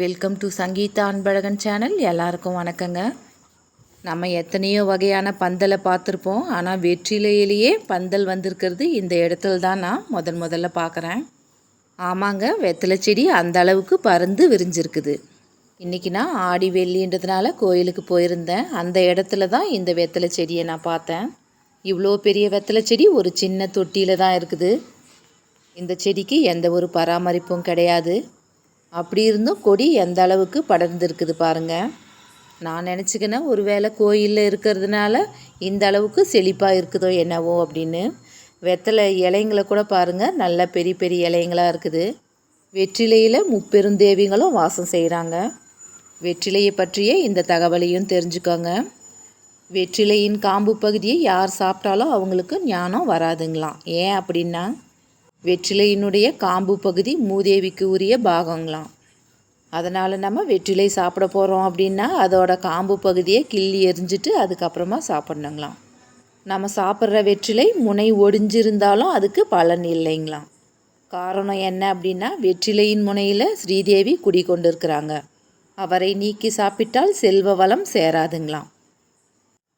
Welcome to Sangeetha Anbazhagan channel எல்லாருக்கும் வணக்கங்க. நம்ம எத்தனையோ வகையான பந்தலை பார்த்துருப்போம். ஆனால் வெற்றிலையிலேயே பந்தல் வந்திருக்கிறது இந்த இடத்துல தான் நான் முதன் முதல்ல பார்க்குறேன். ஆமாங்க வெத்தலை செடி அந்த அளவுக்கு பறந்து விரிஞ்சிருக்குது. இன்றைக்கி நான் ஆடி வெள்ளின்றதுனால கோயிலுக்கு போயிருந்தேன். அந்த இடத்துல தான் இந்த வெத்தலை செடியை நான் பார்த்தேன். இவ்வளோ பெரிய வெத்தலை செடி ஒரு சின்ன தொட்டியில் தான் இருக்குது. இந்த செடிக்கு எந்த ஒரு பராமரிப்பும் கிடையாது. அப்படி இருந்தும் கொடி எந்த அளவுக்கு படர்ந்துருக்குது பாருங்க. நான் நினச்சிக்கினேன் ஒருவேளை கோயிலில் இருக்கிறதுனால இந்த அளவுக்கு செழிப்பாக இருக்குதோ என்னவோ அப்படின்னு. வெத்தலை இலைங்களை கூட பாருங்கள் நல்ல பெரிய பெரிய இலைங்களாக இருக்குது. வெற்றிலையில் முப்பெருந்தேவிங்களும் வாசம் செய்கிறாங்க வெற்றிலையை பற்றிய இந்த தகவலையும் தெரிஞ்சுக்கோங்க. வெற்றிலையின் காம்பு பகுதியை யார் சாப்பிட்டாலும் அவங்களுக்கு ஞானம் வராதுங்களாம். ஏன் அப்படின்னா வெற்றிலையினுடைய காம்பு பகுதி மூதேவிக்கு உரிய பாகங்களாம். அதனால் நம்ம வெற்றிலை சாப்பிட போகிறோம் அப்படின்னா அதோட காம்பு பகுதியை கிள்ளி எரிஞ்சிட்டு அதுக்கப்புறமா சாப்பிட்ணுங்களாம். நம்ம சாப்பிட்ற வெற்றிலை முனை ஒடிஞ்சிருந்தாலும் அதுக்கு பலன் இல்லைங்களாம். காரணம் என்ன அப்படின்னா வெற்றிலையின் முனையில் ஸ்ரீதேவி குடிகொண்டிருக்கிறாங்க அவரை நீக்கி சாப்பிட்டால் செல்வ வளம் சேராதுங்களாம்.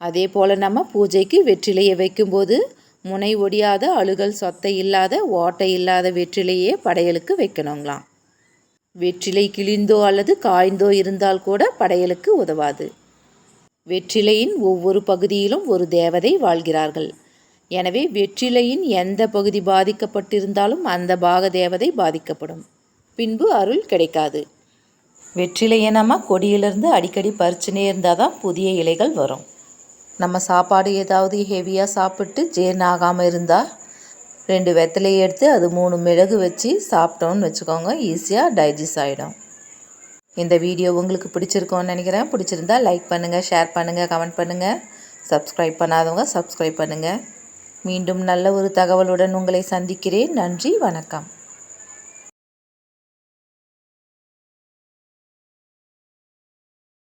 அதே போல் நம்ம பூஜைக்கு வெற்றிலையை வைக்கும்போது முனை ஒடியாத அழுகல் சொத்தை இல்லாத ஓட்டை இல்லாத வெற்றிலையே படையலுக்கு வைக்கணுங்களாம். வெற்றிலை கிழிந்தோ அல்லது காய்ந்தோ இருந்தால் கூட படையலுக்கு உதவாது. வெற்றிலையின் ஒவ்வொரு பகுதியிலும் ஒரு தேவதை வாழ்கிறார்கள். எனவே வெற்றிலையின் எந்த பகுதி பாதிக்கப்பட்டிருந்தாலும் அந்த பாக தேவதை பாதிக்கப்படும். பின்பு அருள் கிடைக்காது. வெற்றிலையை நம்ம கொடியிலிருந்து அடிக்கடி பறிச்சுனே இருந்தால் தான் புதிய இலைகள் வரும். நம்ம சாப்பாடு ஏதாவது ஹெவியாக சாப்பிட்டு ஜீரணம் ஆகாமல் இருந்தால் ரெண்டு வெத்தலையை எடுத்து அது மூணு மிளகு வச்சு சாப்பிட்டோன்னு வச்சுக்கோங்க ஈஸியாக டைஜஸ்ட் ஆகிடும் இந்த வீடியோ உங்களுக்கு பிடிச்சிருக்கோன்னு நினைக்கிறேன். பிடிச்சிருந்தா லைக் பண்ணுங்கள் ஷேர் பண்ணுங்கள் கமெண்ட் பண்ணுங்கள் சப்ஸ்கிரைப் பண்ணாதவங்க சப்ஸ்கிரைப் பண்ணுங்கள் மீண்டும் நல்ல ஒரு தகவலுடன் உங்களை சந்திக்கிறேன். நன்றி வணக்கம்.